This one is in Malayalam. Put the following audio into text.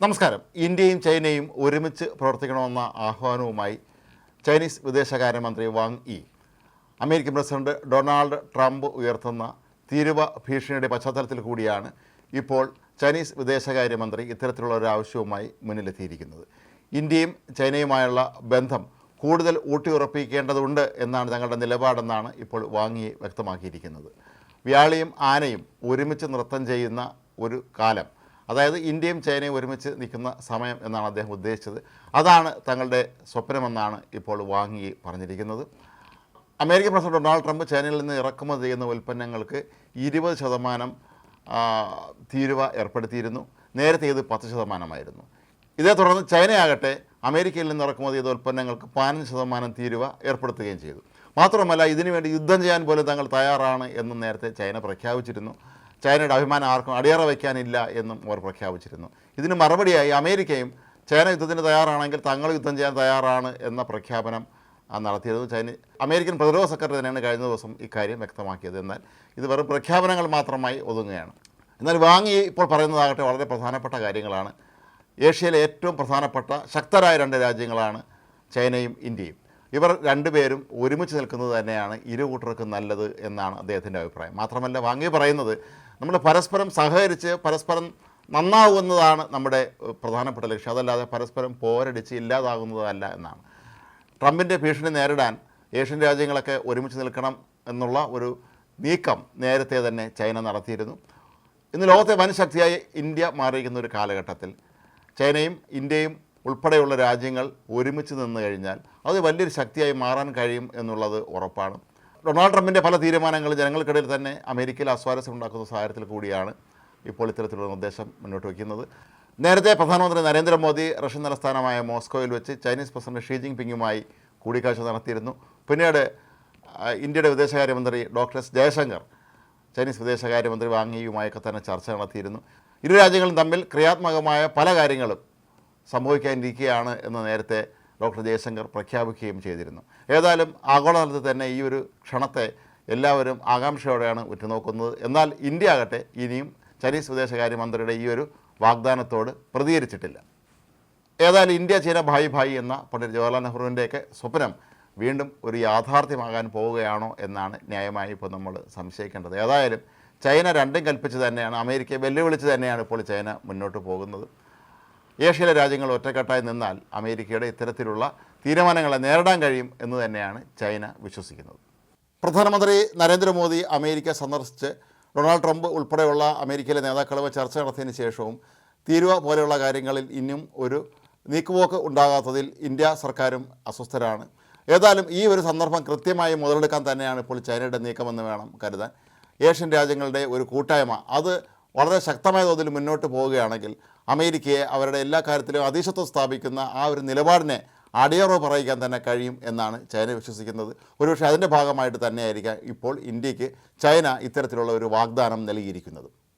നമസ്കാരം. ഇന്ത്യയും ചൈനയും ഒരുമിച്ച് പ്രവർത്തിക്കണമെന്ന ആഹ്വാനവുമായി ചൈനീസ് വിദേശകാര്യമന്ത്രി Wang Yi American president Donald Trump ഉയർത്തുന്ന തീരുവ ഭീഷണിയുടെ പശ്ചാത്തലത്തിൽ കൂടിയാണ് ഇപ്പോൾ ചൈനീസ് വിദേശകാര്യമന്ത്രി ഇത്തരത്തിലുള്ള ഒരു ആവശ്യവുമായി മുന്നിലെത്തിയിരിക്കുന്നത്. ഇന്ത്യയും ചൈനയുമായുള്ള ബന്ധം കൂടുതൽ ഊട്ടിയുറപ്പിക്കേണ്ടതുണ്ട് എന്നാണ് തങ്ങളുടെ നിലപാടെന്നാണ് ഇപ്പോൾ വാങ്ങി വ്യക്തമാക്കിയിരിക്കുന്നത്. വ്യാളിയും ആനയും ഒരുമിച്ച് നൃത്തം ചെയ്യുന്ന ഒരു കാലം അതായത് ഇന്ത്യയും ചൈനയും ഒരുമിച്ച് നിൽക്കുന്ന സമയം എന്നാണ് അദ്ദേഹം ഉദ്ദേശിച്ചത്. അതാണ് തങ്ങളുടെ സ്വപ്നമെന്നാണ് ഇപ്പോൾ വാങ്ങി പറഞ്ഞിരിക്കുന്നത്. അമേരിക്കൻ പ്രസിഡന്റ് ഡൊണാൾഡ് ട്രംപ് ചൈനയിൽ നിന്ന് ഇറക്കുമതി ചെയ്യുന്ന ഉൽപ്പന്നങ്ങൾക്ക് ഇരുപത് ശതമാനം തീരുവ ഏർപ്പെടുത്തിയിരുന്നു. നേരത്തെ ഇത് പത്ത് ശതമാനമായിരുന്നു. ഇതേ തുടർന്ന് ചൈനയാകട്ടെ അമേരിക്കയിൽ നിന്ന് ഇറക്കുമതി ചെയ്ത ഉൽപ്പന്നങ്ങൾക്ക് പതിനഞ്ച് ശതമാനം തീരുവ ഏർപ്പെടുത്തുകയും ചെയ്തു. മാത്രമല്ല ഇതിനുവേണ്ടി യുദ്ധം ചെയ്യാൻ പോലും തങ്ങൾ തയ്യാറാണ് എന്നും നേരത്തെ ചൈന പ്രഖ്യാപിച്ചിരുന്നു. ചൈനയുടെ അഭിമാനം ആർക്കും അടിയറ വയ്ക്കാനില്ല എന്നും അവർ പ്രഖ്യാപിച്ചിരുന്നു. ഇതിന് മറുപടിയായി അമേരിക്കയും ചൈന യുദ്ധത്തിന് തയ്യാറാണെങ്കിൽ തങ്ങൾ യുദ്ധം ചെയ്യാൻ തയ്യാറാണ് എന്ന പ്രഖ്യാപനം നടത്തിയത് ചൈന അമേരിക്കൻ പ്രതിരോധ സെക്രട്ടറി തന്നെയാണ് കഴിഞ്ഞ ദിവസം ഇക്കാര്യം വ്യക്തമാക്കിയത്. എന്നാൽ ഇത് വെറും പ്രഖ്യാപനങ്ങൾ മാത്രമായി ഒതുങ്ങുകയാണ്. എന്നാൽ വാങ്ങി ഇപ്പോൾ പറയുന്നതാകട്ടെ വളരെ പ്രധാനപ്പെട്ട കാര്യങ്ങളാണ്. ഏഷ്യയിലെ ഏറ്റവും പ്രധാനപ്പെട്ട ശക്തരായ രണ്ട് രാജ്യങ്ങളാണ് ചൈനയും ഇന്ത്യയും. ഇവർ രണ്ടുപേരും ഒരുമിച്ച് നിൽക്കുന്നത് തന്നെയാണ് ഇരു കൂട്ടർക്കും നല്ലത് എന്നാണ് അദ്ദേഹത്തിന്റെ അഭിപ്രായം. മാത്രമല്ല വാങ്ങി പറയുന്നത് നമ്മൾ പരസ്പരം സഹകരിച്ച് പരസ്പരം നന്നാവുന്നതാണ് നമ്മുടെ പ്രധാനപ്പെട്ട ലക്ഷ്യം. അതല്ലാതെ പരസ്പരം പോരടിച്ച് ഇല്ലാതാകുന്നതല്ല എന്നാണ്. ട്രംപിന്റെ ഭീഷണി നേരിടാൻ ഏഷ്യൻ രാജ്യങ്ങളൊക്കെ ഒരുമിച്ച് നിൽക്കണം എന്നുള്ള ഒരു നീക്കം നേരത്തെ തന്നെ ചൈന നടത്തിയിരുന്നു. ഇന്ന് ലോകത്തെ വൻശക്തിയായി ഇന്ത്യ മാറിയിരിക്കുന്ന ഒരു കാലഘട്ടത്തിൽ ചൈനയും ഇന്ത്യയും ഉൾപ്പെടെയുള്ള രാജ്യങ്ങൾ ഒരുമിച്ച് നിന്ന് കഴിഞ്ഞാൽ അത് വലിയൊരു ശക്തിയായി മാറാൻ കഴിയും എന്നുള്ളത് ഉറപ്പാണ്. ഡൊണാൾഡ് ട്രംപിന്റെ പല തീരുമാനങ്ങളും ജനങ്ങൾക്കിടയിൽ തന്നെ അമേരിക്കയിൽ അസ്വാരസ്യം ഉണ്ടാക്കുന്ന സാഹചര്യത്തിൽ കൂടിയാണ് ഇപ്പോൾ ഇത്തരത്തിലുള്ള നിർദ്ദേശം മുന്നോട്ട് വയ്ക്കുന്നത്. നേരത്തെ പ്രധാനമന്ത്രി നരേന്ദ്രമോദി റഷ്യൻ തലസ്ഥാനമായ മോസ്കോയിൽ വെച്ച് ചൈനീസ് പ്രസിഡന്റ് ഷീ ജിങ് പിങ്ങുമായി കൂടിക്കാഴ്ച നടത്തിയിരുന്നു. പിന്നീട് ഇന്ത്യയുടെ വിദേശകാര്യമന്ത്രി ഡോക്ടർ എസ് ജയശങ്കർ ചൈനീസ് വിദേശകാര്യമന്ത്രി വാങ്ങിയുമായൊക്കെ തന്നെ ചർച്ച നടത്തിയിരുന്നു. ഇരു രാജ്യങ്ങളും തമ്മിൽ ക്രിയാത്മകമായ പല കാര്യങ്ങളും സംഭവിക്കാനിരിക്കുകയാണ് എന്ന് നേരത്തെ ഡോക്ടർ ജയശങ്കർ പ്രഖ്യാപിക്കുകയും ചെയ്തിരുന്നു. ഏതായാലും ആഗോളതലത്തിൽ തന്നെ ഈ ഒരു ക്ഷണത്തെ എല്ലാവരും ആകാംക്ഷയോടെയാണ് ഉറ്റുനോക്കുന്നത്. എന്നാൽ ഇന്ത്യ ആകട്ടെ ഇനിയും ചൈനീസ് വിദേശകാര്യമന്ത്രിയുടെ ഈ ഒരു വാഗ്ദാനത്തോട് പ്രതികരിച്ചിട്ടില്ല. ഏതായാലും ഇന്ത്യ ചൈന ഭായി ഭായി എന്ന പണ്ഡിറ്റ് ജവഹർലാൽ നെഹ്റുവിന്റെയൊക്കെ സ്വപ്നം വീണ്ടും ഒരു യാഥാർത്ഥ്യമാകാൻ പോവുകയാണോ എന്നാണ് ന്യായമായി ഇപ്പോൾ നമ്മൾ സംശയിക്കേണ്ടത്. ഏതായാലും ചൈന രണ്ടും കൽപ്പിച്ച് തന്നെയാണ് അമേരിക്കയെ വെല്ലുവിളിച്ച് തന്നെയാണ് ഇപ്പോൾ ചൈന മുന്നോട്ട് പോകുന്നത്. ഏഷ്യയിലെ രാജ്യങ്ങൾ ഒറ്റക്കെട്ടായി നിന്നാൽ അമേരിക്കയുടെ ഇത്തരത്തിലുള്ള തീരുമാനങ്ങളെ നേരിടാൻ കഴിയും എന്ന് തന്നെയാണ് ചൈന വിശ്വസിക്കുന്നത്. പ്രധാനമന്ത്രി നരേന്ദ്രമോദി അമേരിക്ക സന്ദർശിച്ച് ഡൊണാൾഡ് ട്രംപ് ഉൾപ്പെടെയുള്ള അമേരിക്കയിലെ നേതാക്കളുമായി ചർച്ച നടത്തിയതിന് ശേഷവും തീരുവ പോലെയുള്ള കാര്യങ്ങളിൽ ഇനിയും ഒരു നീക്കുപോക്ക് ഉണ്ടാകാത്തതിൽ ഇന്ത്യ സർക്കാരും അസ്വസ്ഥരാണ്. ഏതായാലും ഈ ഒരു സന്ദർഭം കൃത്യമായി മുതലെടുക്കാൻ തന്നെയാണ് ഇപ്പോൾ ചൈനയുടെ നീക്കമെന്ന് വേണം കരുതാൻ. ഏഷ്യൻ രാജ്യങ്ങളുടെ ഒരു കൂട്ടായ്മ അത് വളരെ ശക്തമായ തോതിൽ മുന്നോട്ട് പോവുകയാണെങ്കിൽ അമേരിക്കയെ അവരുടെ എല്ലാ കാര്യത്തിലും അതീശത്വം സ്ഥാപിക്കുന്ന ആ ഒരു നിലപാടിനെ അടിയറവ് പറയിക്കാൻ തന്നെ കഴിയും എന്നാണ് ചൈന വിശ്വസിക്കുന്നത്. ഒരുപക്ഷെ അതിന്റെ ഭാഗമായിട്ട് തന്നെയായിരിക്കാം ഇപ്പോൾ ഇന്ത്യയ്ക്ക് ചൈന ഇത്തരത്തിലുള്ള ഒരു വാഗ്ദാനം നൽകിയിരിക്കുന്നത്.